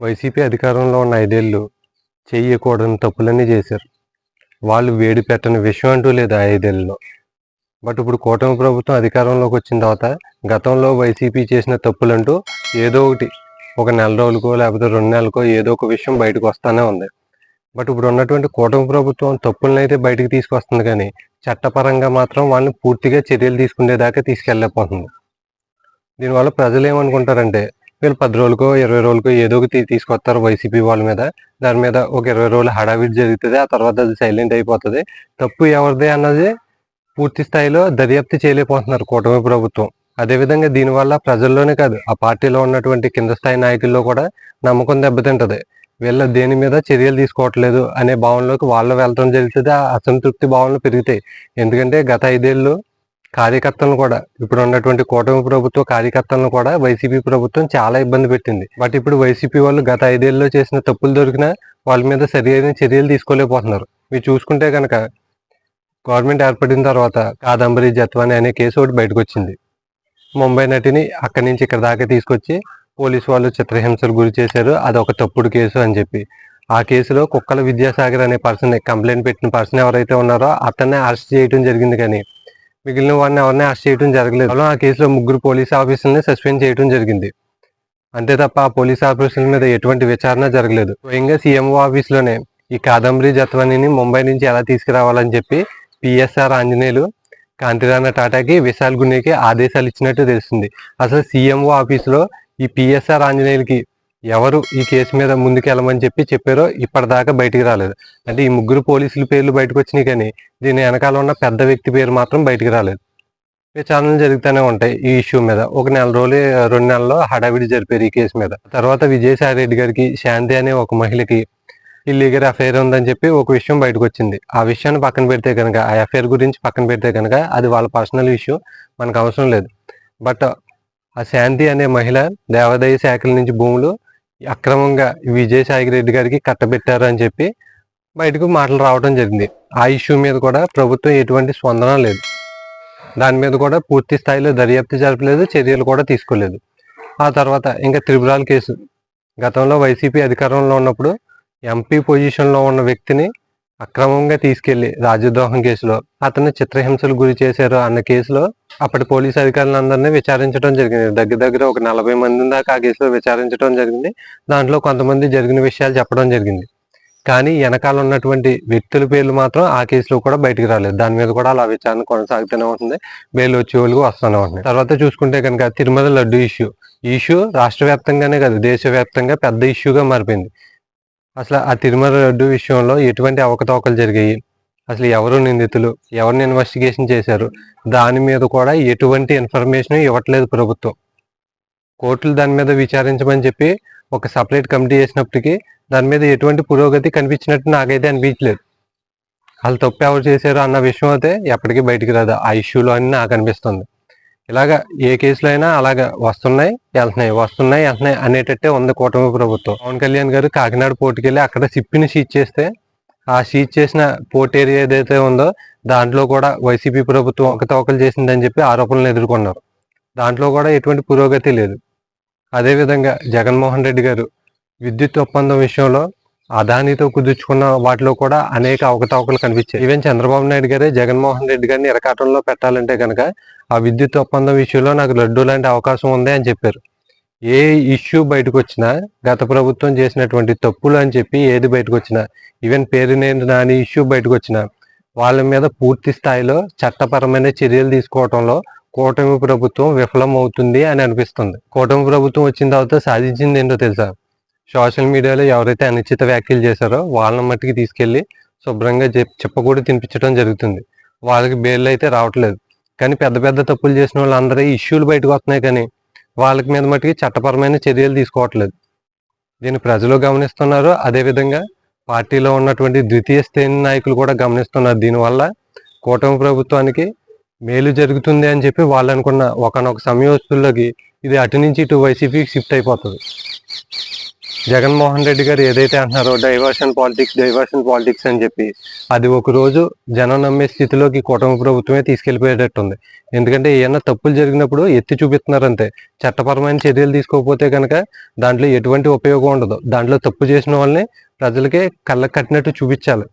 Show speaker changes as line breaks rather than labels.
YCP అధికారంలో ఉన్న ఐదేళ్ళు చేయకూడని తప్పులన్నీ చేశారు. వాళ్ళు వేడి పెట్టని విషయం అంటూ లేదు ఆ బట్ ఇప్పుడు కూటమి ప్రభుత్వం అధికారంలోకి వచ్చిన తర్వాత గతంలో వైసీపీ చేసిన తప్పులంటూ ఏదో ఒకటి ఒక నెల రోజులకో లేకపోతే రెండు నెలలకో ఏదో ఒక విషయం బయటకు వస్తానే ఉంది. బట్ ఇప్పుడు ఉన్నటువంటి కూటమి ప్రభుత్వం తప్పులను అయితే బయటకు తీసుకొస్తుంది కానీ చట్టపరంగా మాత్రం వాళ్ళని పూర్తిగా చర్యలు తీసుకునేదాకా తీసుకెళ్ళలేకపోతుంది. దీనివల్ల ప్రజలు ఏమనుకుంటారంటే వీళ్ళు పది రోజులకో ఇరవై రోజులకో ఏదో ఒకటి తీసుకొస్తారు వైసీపీ వాళ్ళ మీద. దాని మీద ఒక ఇరవై రోజులు హడావిడి జరుగుతుంది ఆ తర్వాత అది సైలెంట్ అయిపోతుంది. తప్పు ఎవరిదే అన్నది పూర్తి స్థాయిలో దర్యాప్తు చేయలేకపోతున్నారు కూటమి ప్రభుత్వం. అదేవిధంగా దీనివల్ల ప్రజల్లోనే కాదు ఆ పార్టీలో ఉన్నటువంటి కింద స్థాయి నాయకుల్లో కూడా నమ్మకం దెబ్బతింటది. వీళ్ళ దేని మీద చర్యలు తీసుకోవట్లేదు అనే భావనలోకి వాళ్ళు వెళ్ళడం జరుగుతుంది ఆ అసంతృప్తి భావనలు పెరుగుతాయి. ఎందుకంటే గత ఐదేళ్ళు కార్యకర్తలను కూడా ఇప్పుడు ఉన్నటువంటి కూటమి ప్రభుత్వ కార్యకర్తలను కూడా వైసీపీ ప్రభుత్వం చాలా ఇబ్బంది పెట్టింది. బట్ ఇప్పుడు వైసీపీ వాళ్ళు గత ఐదేళ్ళలో చేసిన తప్పులు దొరికినా వాళ్ళ మీద సరైన చర్యలు తీసుకోలేకపోతున్నారు. మీరు చూసుకుంటే కనుక గవర్నమెంట్ ఏర్పడిన తర్వాత కాదంబరి జత్వాని అనే కేసు ఒకటి బయటకు వచ్చింది. ముంబై నటిని అక్కడి నుంచి ఇక్కడ దాకా తీసుకొచ్చి పోలీసు వాళ్ళు చిత్రహింసలు గురి చేశారు. అది ఒక తప్పుడు కేసు అని చెప్పి. ఆ కేసులో కుక్కల విద్యాసాగర్ అనే పర్సన్ కంప్లైంట్ పెట్టిన పర్సన్ ఎవరైతే ఉన్నారో అతన్ని అరెస్ట్ చేయడం జరిగింది కానీ మిగిలిన వారిని ఎవరిని అరెస్ట్ చేయడం జరగలేదు. అలా ఆ కేసులో ముగ్గురు పోలీస్ ఆఫీసర్ని సస్పెండ్ చేయడం జరిగింది. అంతే తప్ప ఆ పోలీస్ ఆఫీసర్ల మీద ఎటువంటి విచారణ జరగలేదు. స్వయంగా సీఎంఓ ఆఫీస్లోనే ఈ కాదంబరి జత్వానిని ముంబై నుంచి ఎలా తీసుకురావాలని చెప్పి పిఎస్ఆర్ ఆంజనేయులు కాంతిరాణ టాటాకి విశాల్ గునేకి ఆదేశాలు ఇచ్చినట్టు తెలుస్తుంది. అసలు సీఎంఓ ఆఫీసులో ఈ పిఎస్ఆర్ ఆంజనేయులకి ఎవరు ఈ కేసు మీద ముందుకెళ్ళమని చెప్పి చెప్పారో ఇప్పటిదాకా బయటికి రాలేదు. అంటే ఈ ముగ్గురు పోలీసుల పేర్లు బయటకు వచ్చినాయి కానీ దీని వెనకాల ఉన్న పెద్ద వ్యక్తి పేరు మాత్రం బయటికి రాలేదు. విచారణలు జరుగుతూనే ఉంటాయి ఈ ఇష్యూ మీద. ఒక నెల రోజులు రెండు నెలల్లో హడావిడి జరిపారు ఈ కేసు మీద. తర్వాత విజయసాయి రెడ్డి గారికి శాంతి అనే ఒక మహిళకి ఇల్లీగల్ అఫైర్ ఉందని చెప్పి ఒక విషయం బయటకు వచ్చింది. ఆ విషయాన్ని పక్కన పెడితే కనుక ఆ అఫైర్ గురించి పక్కన పెడితే కనుక అది వాళ్ళ పర్సనల్ ఇష్యూ మనకు అవసరం లేదు. బట్ ఆ శాంతి అనే మహిళ దేవాదాయ శాఖల నుంచి భూములు అక్రమంగా విజయసాయి రెడ్డి గారికి కట్టబెట్టారు అని చెప్పి బయటకు మాటలు రావడం జరిగింది. ఆ ఇష్యూ మీద కూడా ప్రభుత్వం ఎటువంటి స్పందన లేదు. దాని మీద కూడా పూర్తి స్థాయిలో దర్యాప్తు జరపలేదు చర్యలు కూడా తీసుకోలేదు. ఆ తర్వాత ఇంకా త్రిపురాల కేసు. గతంలో వైసీపీ అధికారంలో ఉన్నప్పుడు ఎంపీ పొజిషన్లో ఉన్న వ్యక్తిని అక్రమంగా తీసుకెళ్ళి రాజద్రోహం కేసులో అతన్ని చిత్రహింసలు గురి చేశారు అన్న కేసులో అప్పటి పోలీసు అధికారులందరినీ విచారించడం జరిగింది. దగ్గర దగ్గర ఒక నలభై మంది దాకా ఆ కేసులో విచారించడం జరిగింది. దాంట్లో కొంతమంది జరిగిన విషయాలు చెప్పడం జరిగింది. కానీ వెనకాల ఉన్నటువంటి వ్యక్తుల పేర్లు మాత్రం ఆ కేసులో కూడా బయటకు రాలేదు. దాని మీద కూడా అలా విచారణ కొనసాగుతూనే ఉంటుంది. బెయిల్ వచ్చే వాళ్ళకి వస్తూనే ఉంటుంది. తర్వాత చూసుకుంటే కనుక తిరుమల లడ్డు ఇష్యూ ఈ ఇష్యూ రాష్ట్ర వ్యాప్తంగానే కాదు దేశవ్యాప్తంగా పెద్ద ఇష్యూగా మారిపోయింది. అసలు ఆ తిరుమల లడ్డు విషయంలో ఎటువంటి అవకతవకలు జరిగాయి? అసలు ఎవరు నిందితులు? ఎవరిని ఇన్వెస్టిగేషన్ చేశారు? దాని మీద కూడా ఎటువంటి ఇన్ఫర్మేషన్ ఇవ్వట్లేదు ప్రభుత్వం. కోర్టులు దాని మీద విచారించమని చెప్పి ఒక సపరేట్ కమిటీ చేసినప్పటికీ దాని మీద ఎటువంటి పురోగతి కనిపించినట్టు నాకైతే అనిపించలేదు. వాళ్ళు తప్పు ఎవరు చేశారు అన్న విషయం అయితే ఎప్పటికీ బయటికి రాదు. ఆ ఇష్యూలో అని నాకు అనిపిస్తుంది. ఇలాగా ఏ కేసులో అయినా అలాగా వస్తున్నాయి వెళ్తున్నాయి వస్తున్నాయి వెళ్తున్నాయి అనేటట్టే ఉంది కూటమి ప్రభుత్వం. పవన్ కళ్యాణ్ గారు కాకినాడ పోర్టుకెళ్ళి అక్కడ సిప్పిని సీజ్ చేస్తే ఆ సీజ్ చేసిన పోర్ట్ ఏరియా ఏదైతే ఉందో దాంట్లో కూడా వైసీపీ ప్రభుత్వం ఒకతవకలు చేసిందని చెప్పి ఆరోపణలు ఎదుర్కొన్నారు. దాంట్లో కూడా ఎటువంటి పురోగతి లేదు. అదేవిధంగా జగన్మోహన్ రెడ్డి గారు విద్యుత్ ఒప్పందం విషయంలో అదానితో కుదుర్చుకున్న వాటిలో కూడా అనేక అవకతవకలు కనిపించాయి. ఈవెన్ చంద్రబాబు నాయుడు గారే జగన్మోహన్ రెడ్డి గారిని ఇరకాటంలో పెట్టాలంటే కనుక ఆ విద్యుత్ ఒప్పందం విషయంలో నాకు లడ్డు లాంటి అవకాశం ఉంది అని చెప్పారు. ఏ ఇష్యూ బయటకు వచ్చినా గత ప్రభుత్వం చేసినటువంటి తప్పులు అని చెప్పి ఏది బయటకు వచ్చినా ఈవెన్ పేరునేని నాని ఇష్యూ బయటకు వచ్చినా వాళ్ళ మీద పూర్తి స్థాయిలో చట్టపరమైన చర్యలు తీసుకోవడంలో కూటమి ప్రభుత్వం విఫలం అవుతుంది అని అనిపిస్తుంది. కూటమి ప్రభుత్వం వచ్చిన తర్వాత సాధించింది ఏంటో తెలుసా? సోషల్ మీడియాలో ఎవరైతే అనిశ్చిత వ్యాఖ్యలు చేశారో వాళ్ళని మట్టికి తీసుకెళ్ళి శుభ్రంగా చెప్ చెప్పకూడదు తినిపించడం జరుగుతుంది. వాళ్ళకి బెయిల్ అయితే రావట్లేదు. కానీ పెద్ద పెద్ద తప్పులు చేసిన వాళ్ళందరూ ఇష్యూలు బయటకు వస్తున్నాయి కానీ వాళ్ళకి మీద మట్టుకి చట్టపరమైన చర్యలు తీసుకోవట్లేదు. దీన్ని ప్రజలు గమనిస్తున్నారు. అదేవిధంగా పార్టీలో ఉన్నటువంటి ద్వితీయ శ్రేణి నాయకులు కూడా గమనిస్తున్నారు. దీనివల్ల కూటమి ప్రభుత్వానికి మేలు జరుగుతుంది అని చెప్పి వాళ్ళు అనుకున్న ఒకనొక సమయోస్తుల్లోకి ఇది అటు నుంచి ఇటు వైసీపీకి షిఫ్ట్ అయిపోతుంది. జగన్మోహన్ రెడ్డి గారు ఏదైతే అంటున్నారో డైవర్షన్ పాలిటిక్స్ డైవర్షన్ పాలిటిక్స్ అని చెప్పి అది ఒక రోజు జనం నమ్మే స్థితిలోకి కూటమి ప్రభుత్వమే తీసుకెళ్ళిపోయేటట్టుంది ఎందుకంటే ఏమన్నా తప్పులు జరిగినప్పుడు ఎత్తి చూపిస్తున్నారంతే. చట్టపరమైన చర్యలు తీసుకోకపోతే కనుక దాంట్లో ఎటువంటి ఉపయోగం ఉండదు. దాంట్లో తప్పు చేసిన వాళ్ళని ప్రజలకే కళ్ళకు కట్టినట్టు చూపించాలి.